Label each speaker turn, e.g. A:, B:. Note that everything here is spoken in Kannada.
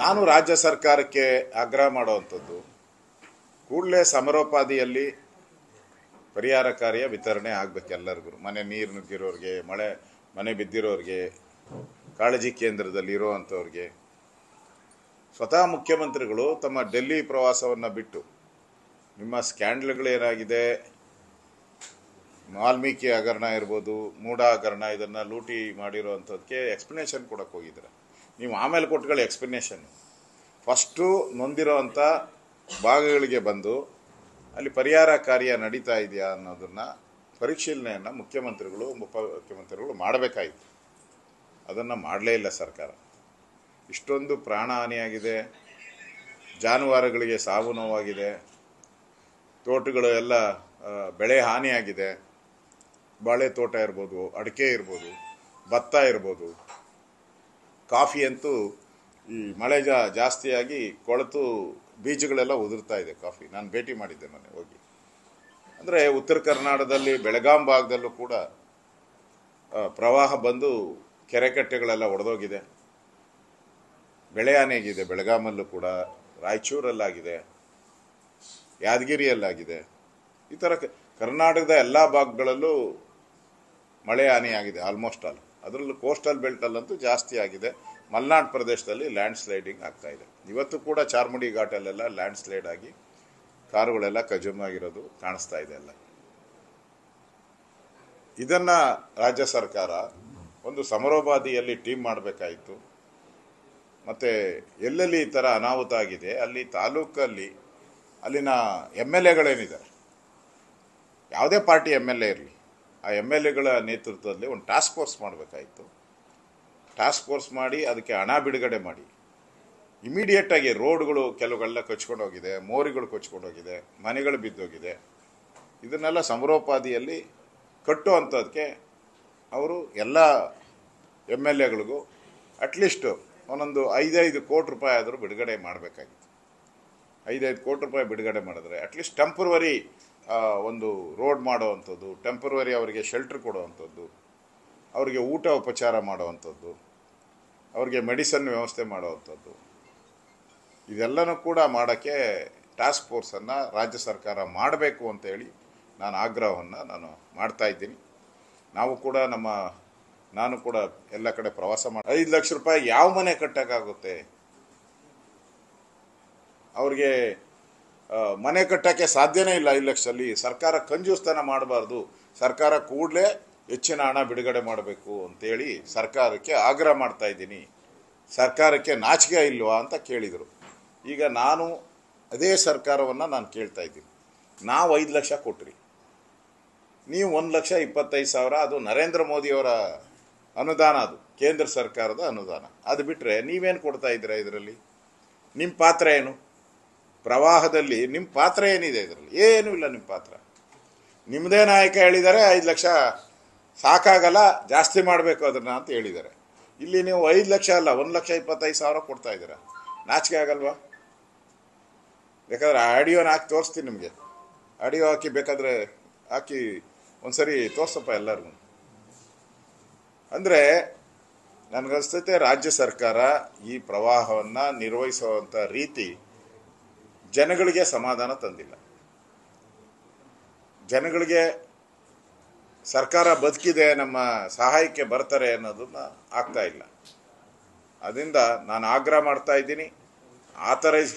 A: ನಾನು ರಾಜ್ಯ ಸರ್ಕಾರಕ್ಕೆ ಆಗ್ರಹ ಮಾಡುವಂಥದ್ದು, ಕೂಡಲೇ ಸಮರೋಪಾದಿಯಲ್ಲಿ ಪರಿಹಾರ ಕಾರ್ಯ ವಿತರಣೆ ಆಗ್ಬೇಕು ಎಲ್ಲರಿಗೂ. ಮನೆ ನೀರು ನುಗ್ಗಿರೋರಿಗೆ, ಮಳೆ, ಮನೆ ಬಿದ್ದಿರೋರಿಗೆ, ಕಾಳಜಿ ಕೇಂದ್ರದಲ್ಲಿ ಇರುವಂಥವ್ರಿಗೆ. ಸ್ವತಃ ಮುಖ್ಯಮಂತ್ರಿಗಳು ತಮ್ಮ ಡೆಲ್ಲಿ ಪ್ರವಾಸವನ್ನು ಬಿಟ್ಟು, ನಿಮ್ಮ ಸ್ಕ್ಯಾಂಡಲ್ಗಳೇನಾಗಿದೆ ವಾಲ್ಮೀಕಿ ಹಗರಣ ಇರ್ಬೋದು, ಮೂಢ ಹಗರಣ, ಇದನ್ನು ಲೂಟಿ ಮಾಡಿರೋವಂಥದ್ದಕ್ಕೆ ಎಕ್ಸ್ಪ್ಲನೇಷನ್ ಕೊಡಕ್ಕೆ ಹೋಗಿದ್ದಾರೆ. ನೀವು ಆಮೇಲೆ ಕೊಟ್ಕೊಳ್ಳಿ ಎಕ್ಸ್ಪ್ಲನೇಷನ್ ಫಸ್ಟು ನೊಂದಿರೋವಂಥ ಭಾಗಗಳಿಗೆ ಬಂದು ಅಲ್ಲಿ ಪರಿಹಾರ ಕಾರ್ಯ ನಡೀತಾ ಇದೆಯಾ ಅನ್ನೋದನ್ನು ಪರಿಶೀಲನೆಯನ್ನು ಮುಖ್ಯಮಂತ್ರಿಗಳು ಉಪಮುಖ್ಯಮಂತ್ರಿಗಳು ಮಾಡಬೇಕಾಯಿತು. ಅದನ್ನು ಮಾಡಲೇ ಇಲ್ಲ ಸರ್ಕಾರ. ಇಷ್ಟೊಂದು ಪ್ರಾಣ ಹಾನಿಯಾಗಿದೆ. ಜಾನುವಾರುಗಳಿಗೆ ಸಾವು ನೋವಾಗಿದೆ. ತೋಟಗಳು ಎಲ್ಲ ಬೆಳೆ ಹಾನಿಯಾಗಿದೆ. ಬಾಳೆ ತೋಟ ಇರ್ಬೋದು, ಅಡಿಕೆ ಇರ್ಬೋದು, ಭತ್ತ ಇರ್ಬೋದು. ಕಾಫಿ ಅಂತೂ ಈ ಮಳೆ ಜಾ ಜಾಸ್ತಿಯಾಗಿ ಕೊಳೆತು ಬೀಜಗಳೆಲ್ಲ ಉದುರ್ತಾ ಇದೆ ಕಾಫಿ. ನಾನು ಭೇಟಿ ಮಾಡಿದ್ದೆ ಮೊನ್ನೆ ಹೋಗಿ. ಅಂದರೆ ಉತ್ತರ ಕರ್ನಾಟಕದಲ್ಲಿ, ಬೆಳಗಾಂ ಭಾಗದಲ್ಲೂ ಕೂಡ ಪ್ರವಾಹ ಬಂದು ಕೆರೆಕಟ್ಟೆಗಳೆಲ್ಲ ಒಡೆದೋಗಿದೆ. ಬೆಳೆ ಹಾನಿಯಾಗಿದೆ ಬೆಳಗಾಮಲ್ಲೂ ಕೂಡ, ರಾಯಚೂರಲ್ಲಾಗಿದೆ, ಯಾದಗಿರಿಯಲ್ಲಾಗಿದೆ. ಈ ಥರ ಕರ್ನಾಟಕದ ಎಲ್ಲ ಭಾಗಗಳಲ್ಲೂ ಮಳೆ ಹಾನಿಯಾಗಿದೆ ಆಲ್ಮೋಸ್ಟ್ ಆಲ್. ಅದರಲ್ಲೂ ಕೋಸ್ಟಲ್ ಬೆಲ್ಟಲ್ಲಂತೂ ಜಾಸ್ತಿ ಆಗಿದೆ. ಮಲ್ನಾಡ್ ಪ್ರದೇಶದಲ್ಲಿ ಲ್ಯಾಂಡ್ ಸ್ಲೈಡಿಂಗ್ ಆಗ್ತಾ ಇದೆ. ಇವತ್ತು ಕೂಡ ಚಾರ್ಮುಡಿ ಘಾಟಲ್ಲೆಲ್ಲ ಲ್ಯಾಂಡ್ ಸ್ಲೈಡ್ ಆಗಿ ಕಾರುಗಳೆಲ್ಲ ಕಜುಮಾಗಿರೋದು ಕಾಣಿಸ್ತಾ ಇದೆ ಎಲ್ಲ. ಇದನ್ನ ರಾಜ್ಯ ಸರ್ಕಾರ ಒಂದು ಸಮರೋಪಾದಿಯಲ್ಲಿ ಟೀಮ್ ಮಾಡಬೇಕಾಯಿತು. ಮತ್ತು ಎಲ್ಲೆಲ್ಲಿ ಈ ಥರ ಅನಾಹುತ ಆಗಿದೆ, ಅಲ್ಲಿ ತಾಲೂಕಲ್ಲಿ ಅಲ್ಲಿನ ಎಂ ಎಲ್ ಎಗಳೇನಿದ್ದಾರೆ ಯಾವುದೇ ಪಾರ್ಟಿ ಎಂ ಎಲ್ ಎ ಇರಲಿ. ಆ ಎಂ ಎಲ್ ಎಗಳ ನೇತೃತ್ವದಲ್ಲಿ ಒಂದು ಟಾಸ್ಕ್ ಫೋರ್ಸ್ ಮಾಡಬೇಕಾಯಿತು. ಟಾಸ್ಕ್ ಫೋರ್ಸ್ ಮಾಡಿ, ಅದಕ್ಕೆ ಹಣ ಬಿಡುಗಡೆ ಮಾಡಿ. ಇಮಿಡಿಯೇಟಾಗಿ ರೋಡ್ಗಳು ಕೆಲವುಗಳೆಲ್ಲ ಕೊಚ್ಕೊಂಡು ಹೋಗಿದೆ, ಮೋರಿಗಳು ಕೊಚ್ಕೊಂಡು ಹೋಗಿದೆ, ಮನೆಗಳು ಬಿದ್ದೋಗಿದೆ. ಇದನ್ನೆಲ್ಲ ಸಮರೋಪಾದಿಯಲ್ಲಿ ಕಟ್ಟುವಂಥದ್ದಕ್ಕೆ ಅವರು ಎಲ್ಲ ಎಂ ಎಲ್ ಎಗಳಿಗೂ ಅಟ್ಲೀಸ್ಟು ಒಂದೊಂದು ಐದೈದು ಕೋಟಿ ರೂಪಾಯಿ ಆದರೂ ಬಿಡುಗಡೆ ಮಾಡಬೇಕಾಗಿತ್ತು. ಐದೈದು ಕೋಟಿ ರೂಪಾಯಿ ಬಿಡುಗಡೆ ಮಾಡಿದ್ರೆ ಅಟ್ಲೀಸ್ಟ್ ಟೆಂಪ್ರವರಿ ಒಂದು ರೋಡ್ ಮಾಡೋವಂಥದ್ದು ಟೆಂಪರವರಿ ಅವರಿಗೆ ಶೆಲ್ಟರ್ ಕೊಡುವಂಥದ್ದು, ಅವರಿಗೆ ಊಟ ಉಪಚಾರ ಮಾಡುವಂಥದ್ದು, ಅವರಿಗೆ ಮೆಡಿಸನ್ ವ್ಯವಸ್ಥೆ ಮಾಡುವಂಥದ್ದು. ಇದೆಲ್ಲನೂ ಕೂಡ ಮಾಡೋಕ್ಕೆ ಟಾಸ್ಕ್ ಫೋರ್ಸನ್ನು ರಾಜ್ಯ ಸರ್ಕಾರ ಮಾಡಬೇಕು ಅಂತೇಳಿ ನಾನು ಆಗ್ರಹವನ್ನು ನಾನು ಮಾಡ್ತಾ ಇದ್ದೀನಿ. ನಾವು ಕೂಡ ನಮ್ಮ, ನಾನು ಕೂಡ ಎಲ್ಲ ಕಡೆ ಪ್ರವಾಸ ಮಾಡಿ, ಐದು ಲಕ್ಷ ರೂಪಾಯಿ ಯಾವ ಮನೆ ಕಟ್ಟೋಕ್ಕಾಗುತ್ತೆ? ಅವ್ರಿಗೆ ಮನೆ ಕಟ್ಟಕ್ಕೆ ಸಾಧ್ಯನೇ ಇಲ್ಲ ಐದು ಲಕ್ಷದಲ್ಲಿ ಸರ್ಕಾರ ಕಂಜೂಸ್ತನ ಮಾಡಬಾರ್ದು. ಸರ್ಕಾರ ಕೂಡಲೇ ಹೆಚ್ಚಿನ ಹಣ ಬಿಡುಗಡೆ ಮಾಡಬೇಕು ಅಂತೇಳಿ ಸರ್ಕಾರಕ್ಕೆ ಆಗ್ರಹ ಮಾಡ್ತಾ ಇದ್ದೀನಿ. ಸರ್ಕಾರಕ್ಕೆ ನಾಚಿಕೆ ಇಲ್ವಾ ಅಂತ ಕೇಳಿದರು. ಈಗ ನಾನು ಅದೇ ಸರ್ಕಾರವನ್ನು ನಾನು ಕೇಳ್ತಾ ಇದ್ದೀನಿ. ನಾವು ಐದು ಲಕ್ಷ ಕೊಟ್ರಿ. ನೀವು ಒಂದು ಲಕ್ಷ ಇಪ್ಪತ್ತೈದು ಸಾವಿರ, ಅದು ನರೇಂದ್ರ ಮೋದಿಯವರ ಅನುದಾನ ಅದು, ಕೇಂದ್ರ ಸರ್ಕಾರದ ಅನುದಾನ. ಅದು ಬಿಟ್ಟರೆ ನೀವೇನು ಕೊಡ್ತಾ ಇದ್ದೀರಾ ಇದರಲ್ಲಿ? ನಿಮ್ಮ ಪಾತ್ರ ಏನು? ಪ್ರವಾಹದಲ್ಲಿ ನಿಮ್ಮ ಪಾತ್ರ ಏನಿದೆ ಇದರಲ್ಲಿ? ಏನೂ ಇಲ್ಲ ನಿಮ್ಮ ಪಾತ್ರ. ನಿಮ್ಮದೇ ನಾಯಕ ಹೇಳಿದ್ದಾರೆ ಐದು ಲಕ್ಷ ಸಾಕಾಗಲ್ಲ, ಜಾಸ್ತಿ ಮಾಡಬೇಕು ಅದನ್ನ ಅಂತ ಹೇಳಿದ್ದಾರೆ ಇಲ್ಲಿ ನೀವು ಐದು ಲಕ್ಷ ಅಲ್ಲ, ಒಂದು ಲಕ್ಷ ಇಪ್ಪತ್ತೈದು ಸಾವಿರ ಕೊಡ್ತಾ ಇದ್ದೀರಾ? ನಾಚಿಕೆ ಆಗಲ್ವಾ? ಬೇಕಾದ್ರೆ ಆಡಿಯೋನ ಹಾಕಿ ತೋರಿಸ್ತೀನಿ ನಿಮಗೆ. ಆಡಿಯೋ ಹಾಕಿ ಬೇಕಾದರೆ ಹಾಕಿ ಒಂದ್ಸರಿ ತೋರಿಸಪ್ಪ ಎಲ್ಲರಿಗೂ. ಅಂದರೆ ನನಗನ್ಸ್ತೈತೆ ರಾಜ್ಯ ಸರ್ಕಾರ ಈ ಪ್ರವಾಹವನ್ನು ನಿರ್ವಹಿಸುವಂಥ ರೀತಿ ಜನಗಳಿಗೆ ಸಮಾಧಾನ ತಂದಿಲ್ಲ. ಜನಗಳಿಗೆ ಸರ್ಕಾರ ಬದುಕಿದೆ, ನಮ್ಮ ಸಹಾಯಕ್ಕೆ ಬರ್ತಾರೆ ಅನ್ನೋದನ್ನ ಆಗ್ತಾ ಇಲ್ಲ. ಅದರಿಂದ ನಾನು ಆಗ್ರಹ ಮಾಡ್ತಾ ಇದ್ದೀನಿ. ಆಥರೈಸ್